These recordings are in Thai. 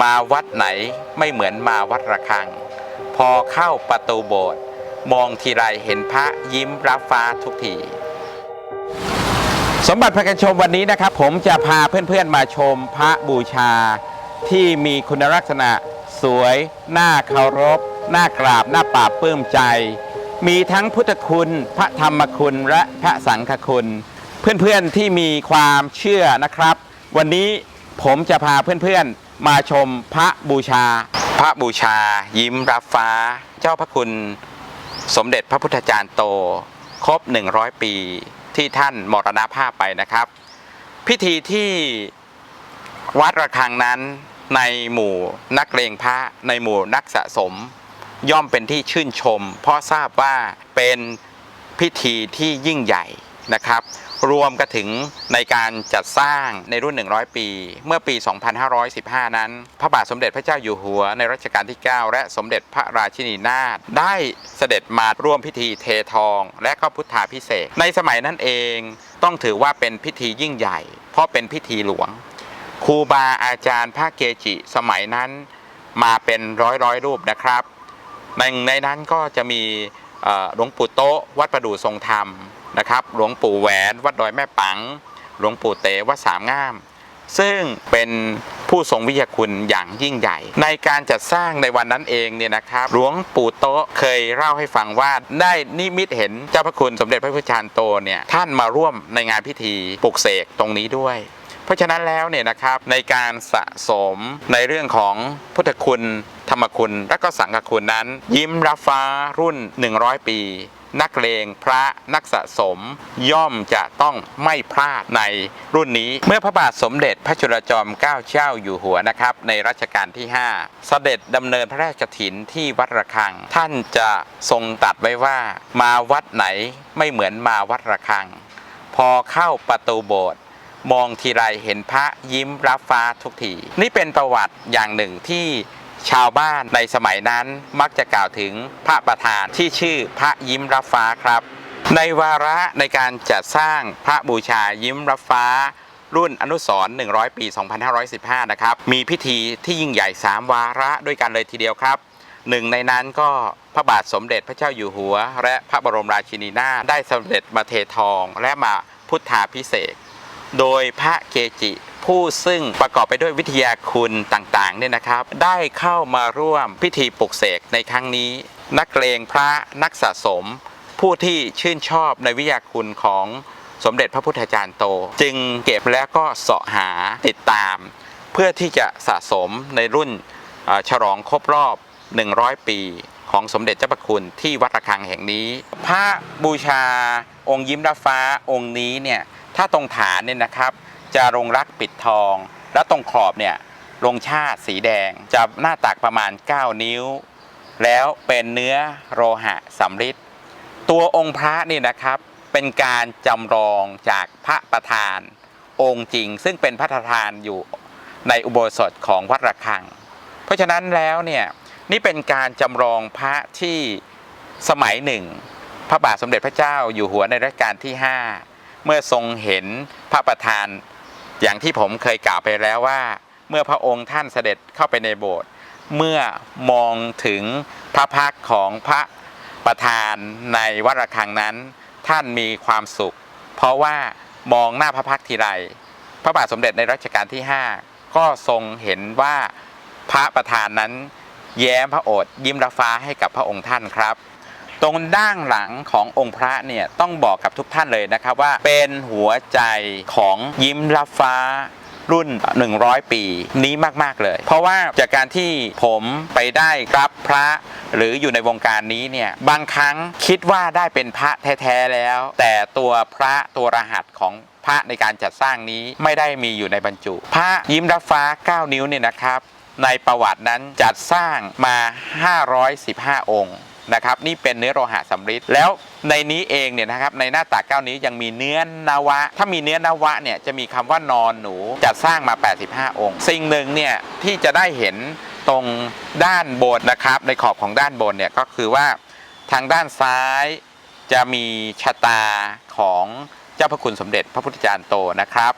มาวัดไหนไม่เหมือนมาวัดระฆัง พอเข้าประตูโบสถ์มองทีไรเห็นพระยิ้มรับฟ้าทุกที สมบัติพระกันชมวันนี้นะครับ ผมจะพาเพื่อนๆมาชมพระบูชา ที่มีคุณลักษณะสวยน่าเคารพน่ากราบน่าปราบปลื้มใจ มีทั้งพุทธคุณ พระธรรมคุณและพระสังฆคุณ เพื่อนๆที่มีความเชื่อนะครับ วันนี้ผมจะพาเพื่อนๆ มาชมพระบูชา พระบูชา ยิ้มรับฟ้า เจ้าพระคุณ สมเด็จพระพุทธจารย์โต ครบ 100 ปีที่ท่านมรณภาพไปนะครับ พิธีที่วัดระฆังนั้นในหมู่นักเลงพระในหมู่นักสะสม ย่อมเป็นที่ชื่นชม เพราะทราบว่าเป็นพิธีที่ยิ่งใหญ่นะครับ รวมกันถึงในการจัดสร้างในรุ่น 100 ปี เมื่อปี 2515 นั้น พระบาทสมเด็จพระเจ้าอยู่หัวในรัชกาลที่ 9 และสมเด็จพระราชินีนาถได้เสด็จมาร่วมพิธีเททอง และก็พุทธาพิเศษ ในสมัยนั้นเองต้องถือว่าเป็นพิธียิ่งใหญ่ เพราะเป็นพิธีหลวงครูบาอาจารย์พระเกจิสมัยนั้นมาเป็นร้อยร้อยรูปนะครับในในนั้นก็จะมี หลวงปู่โต๊ะวัดประดู่ทรงธรรมนะครับหลวงปู่แหวนวัดดอยแม่ปัง หลวงปู่เต๋วัดสามงาม ซึ่งเป็นผู้ทรงวิทยาคุณอย่างยิ่งใหญ่ ในการจัดสร้างในวันนั้นเองเนี่ยนะครับ หลวงปู่โต๊ะเคยเล่าให้ฟังว่าได้นิมิตเห็นเจ้าพระคุณสมเด็จพระพุทธจารย์โตเนี่ยท่านมาร่วมในงานพิธีปลุกเสกตรงนี้ด้วยเพราะฉะนั้นแล้วเนี่ยนะครับในการสะสมในเรื่องของพุทธคุณ ธรรมคุณและก็สังฆคุณนั้น ยิ้มรับฟ้ารุ่น 100 ปี นักเลงพระนักสะสม ย่อมจะต้องไม่พลาดในรุ่นนี้ เมื่อพระบาทสมเด็จพระจุลจอมเกล้าเจ้าอยู่หัวนะครับ ในรัชกาลที่ 5 เสด็จดำเนินพระราชกฐินที่วัดระฆัง ท่านจะทรงตัดไว้ว่า มาวัดไหนไม่เหมือนมาวัดระฆัง พอเข้าประตูโบสถ์มองทีไรเห็นพระยิ้มรับฟ้าทุกทีนี่เป็นประวัติอย่างหนึ่งที่ ชาวบ้านในสมัยนั้นมักจะกล่าวถึงพระประธานที่ชื่อพระยิ้มรับฟ้าครับ ในวาระในการจัดสร้างพระบูชายิ้มรับฟ้า รุ่นอนุสรณ์100 ปี 2515 นะครับ มีพิธีที่ยิ่งใหญ่ 3 วาระด้วยกันเลยทีเดียวครับหนึ่งในนั้นก็พระบาทสมเด็จพระเจ้าอยู่หัว และพระบรมราชินีนาถได้สำเสด็จมาเททองและมาพุทธาพิเศษ โดยพระเกจิ ผู้ซึ่งประกอบไปด้วยวิทยาคุณต่างๆเนี่ยนะครับ ได้เข้ามาร่วมพิธีปลุกเสกในครั้งนี้ นักเลงพระนักสะสม ผู้ที่ชื่นชอบในวิทยาคุณของสมเด็จพระพุทธจารย์โต จึงเก็บแล้วก็เสาะหาติดตาม เพื่อที่จะสะสมในรุ่นฉลองครบรอบ 100 ปีของสมเด็จเจ้าพระคุณที่วัดระฆังแห่งนี้ พระบูชาองค์ยิ้มรับฟ้าองค์นี้เนี่ยถ้าตรงฐานเนี่ยนะครับ จะลงรักปิดทอง แล้วตรงขอบเนี่ยลงชาติสีแดงจะหน้าตักประมาณ 9 นิ้ว แล้วเป็นเนื้อโลหะสำริดตัวองค์พระนี่นะครับ เป็นการจำลองจากพระประธาน องค์จริง ซึ่งเป็นพระประธานอยู่ในอุโบสถของวัดระฆัง เพราะฉะนั้นแล้วเนี่ยนี่เป็นการจำลองพระที่สมัยหนึ่ง พระบาทสมเด็จพระเจ้าอยู่หัวในรัชกาลที่ 5 เมื่อทรงเห็นพระประธาน อย่างที่ผมเคยกล่าวไปแล้วว่า เมื่อพระองค์ท่านเสด็จเข้าไปในโบสถ์เมื่อมองถึงพระพักของพระประธานในวัดระฆังนั้น ท่านมีความสุข เพราะว่ามองหน้าพระพักทีไร พระบาทสมเด็จในรัชกาลที่ 5 ก็ทรงเห็นว่าพระประธานนั้น แย้มพระโอษฐ์ยิ้มรับฟ้าให้กับพระองค์ท่านครับ ตรงด้านหลังขององค์พระเนี่ยต้องบอกกับทุกท่านเลยนะครับว่าเป็นหัวใจของยิ้มรับฟ้ารุ่น 100 ปีนี้มาก ๆ เลย เพราะว่าจากการที่ผมไปได้รับพระ หรืออยู่ในวงการนี้เนี่ย บางครั้งคิดว่าได้เป็นพระแท้ ๆ แล้ว แต่ตัวพระตัวรหัสของพระในการจัดสร้างนี้ไม่ได้มีอยู่ในบรรจุ พระยิ้มรับฟ้า 9 นิ้วเนี่ยนะครับ ในประวัตินั้นจัดสร้างมา 515 องค์ นะครับนี่เป็นเนื้อโลหะสำริดแล้วในนี้เองเนี่ยนะครับในหน้าตักเก้านี้ยังมีเนื้อนวะ ถ้ามีเนื้อนวะเนี่ยจะมีคำว่านอนหนูจัดสร้างมา 85 องค์ สิ่งหนึ่งเนี่ยที่จะได้เห็นตรงด้านบนนะครับ ในขอบของด้านบนเนี่ยก็คือว่าทางด้านซ้ายจะมีชะตาของเจ้าพระคุณสมเด็จพระพุทธจารย์โตนะครับ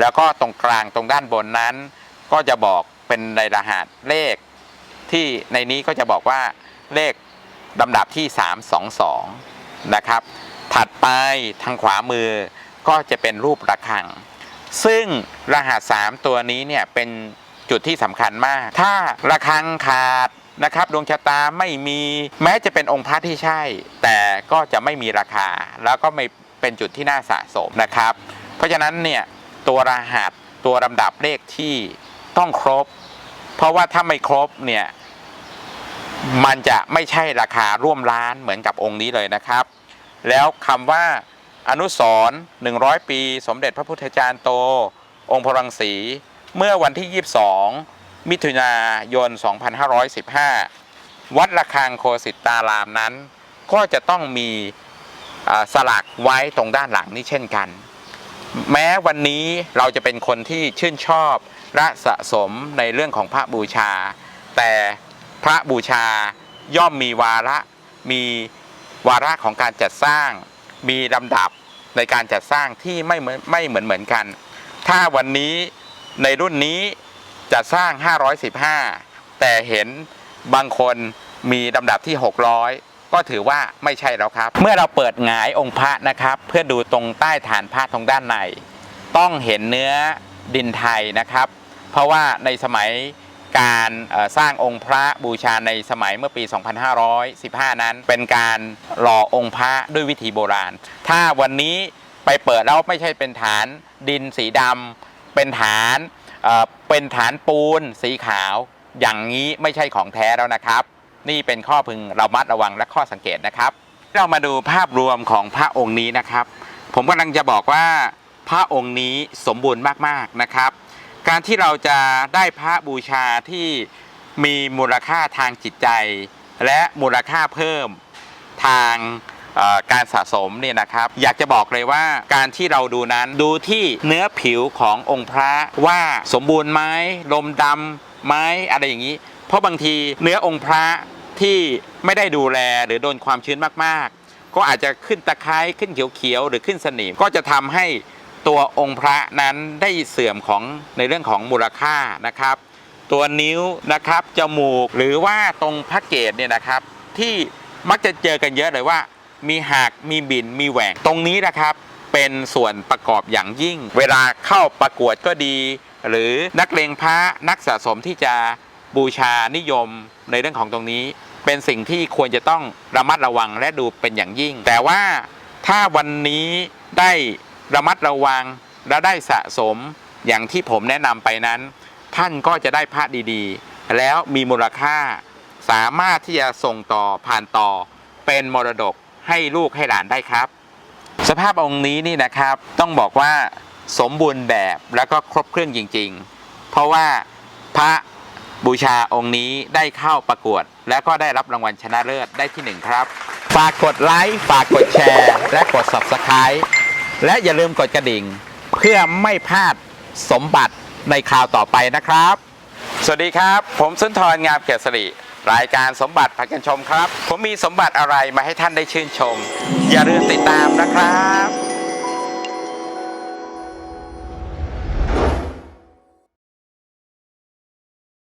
แล้วก็ตรงกลางตรงด้านบนนั้น ก็จะบอกเป็นในรหัสเลขที่ในนี้ก็จะบอกว่าเลข ลำดับที่ 322 นะครับ ถัดไปทางขวามือก็จะเป็นรูประฆัง ซึ่งรหัส 3 ตัวนี้เนี่ยเป็นจุดที่สำคัญมาก ถ้าระฆังขาดนะครับดวงชะตาไม่มีแม้จะเป็นองค์พระที่ใช่ แต่ก็จะไม่มีราคา แล้วก็ไม่เป็นจุดที่น่าสะสมนะครับ เพราะฉะนั้นเนี่ยตัวรหัสตัวลำดับเลขที่ต้องครบ เพราะว่าถ้าไม่ครบเนี่ย มันจะไม่ใช่ราคาร่วมล้านเหมือนกับองค์นี้เลยนะครับ แล้วคำว่าอนุสรณ์100 ปี สมเด็จพระพุทธจารย์โต องค์พระรังสี เมื่อวันที่ 22 มิถุนายน 2515 วัดระฆังโคสิตารามนั้น ก็จะต้องมีสลักไว้ตรงด้านหลังนี้เช่นกัน แม้วันนี้เราจะเป็นคนที่ชื่นชอบและสะสมในเรื่องของพระบูชา แต่ ระบูชาย่อมมีวาระ มีวาระของการจัดสร้าง มีลำดับในการจัดสร้างที่ไม่เหมือนไม่เหมือนเหมือนกัน ถ้าวันนี้ในรุ่นนี้จัดสร้าง 515 แต่เห็นบางคนมีลำดับที่ 600 ก็ถือว่าไม่ใช่แล้วครับ เมื่อเราเปิดหงายองค์พระนะครับ เพื่อดูตรงใต้ฐานพระตรงด้านใน ต้องเห็นเนื้อดินไทยนะครับ เพราะว่าในสมัย การสร้างองค์พระบูชาในสมัยเมื่อปี 2515 นั้น เป็นการหล่อองค์พระด้วยวิธีโบราณ ถ้าวันนี้ไปเปิดแล้วไม่ใช่เป็นฐานดินสีดำเป็นฐานเเป็นฐานปูนสีขาว อย่างนี้ไม่ใช่ของแท้แล้วนะครับ นี่เป็นข้อพึงเรามัดระวังและข้อสังเกตนะครับ เรามาดูภาพรวมของพระองค์นี้นะครับ ผมกำลังจะบอกว่าพระองค์นี้สมบูรณ์มากๆนะครับ การที่เราจะได้พระบูชาที่มีมูลค่าทางจิตใจ และมูลค่าเพิ่มทางการสะสมเนี่ยนะครับ อยากจะบอกเลยว่าการที่เราดูนั้นดูที่เนื้อผิวขององค์พระว่าสมบูรณ์ไหมลมดำไหมอะไรอย่างนี้ เพราะบางทีเนื้อองค์พระที่ไม่ได้ดูแลหรือโดนความชื้นมากๆ ก็อาจจะขึ้นตะไคร้ขึ้นเขียวๆหรือขึ้นสนิมก็จะทำให้ ตัวองค์พระนั้นได้เสื่อมของในเรื่องของมูลค่านะครับ ตัวนิ้วนะครับจมูกหรือว่าตรงพระเกศเนี่ยนะครับ ที่มักจะเจอกันเยอะเลยว่า มีหักมีบินมีแหว่งตรงนี้นะครับเป็นส่วนประกอบอย่างยิ่ง เวลาเข้าประกวดก็ดี หรือนักเลงพระนักสะสมที่จะบูชานิยมในเรื่องของตรงนี้ เป็นสิ่งที่ควรจะต้องระมัดระวังและดูเป็นอย่างยิ่ง แต่ว่าถ้าวันนี้ได้ ระมัดระวังและได้สะสมอย่างที่ผมแนะนำไปนั้น ท่านก็จะได้พระดีๆ แล้วมีมูลค่าสามารถที่จะส่งต่อผ่านต่อ เป็นมรดกให้ลูกให้หลานได้ครับ สภาพองค์นี้นี่นะครับ ต้องบอกว่าสมบูรณ์แบบแล้วก็ครบเครื่องจริง ๆ เพราะว่าพระบูชาองค์นี้ได้เข้าประกวด และก็ได้รับรางวัลชนะเลิศได้ที่หนึ่งครับ ฝากกดไลค์ฝากกดแชร์ และกด Subscribe และอย่าลืมกดกระดิ่ง เพื่อไม่พลาดสมบัติในคราวต่อไปนะครับ สวัสดีครับ ผมสุนทรงามเกษริรายการสมบัติพากันชมครับ ผมมีสมบัติอะไรมาให้ท่านได้ชื่นชม อย่าลืมติดตามนะครับ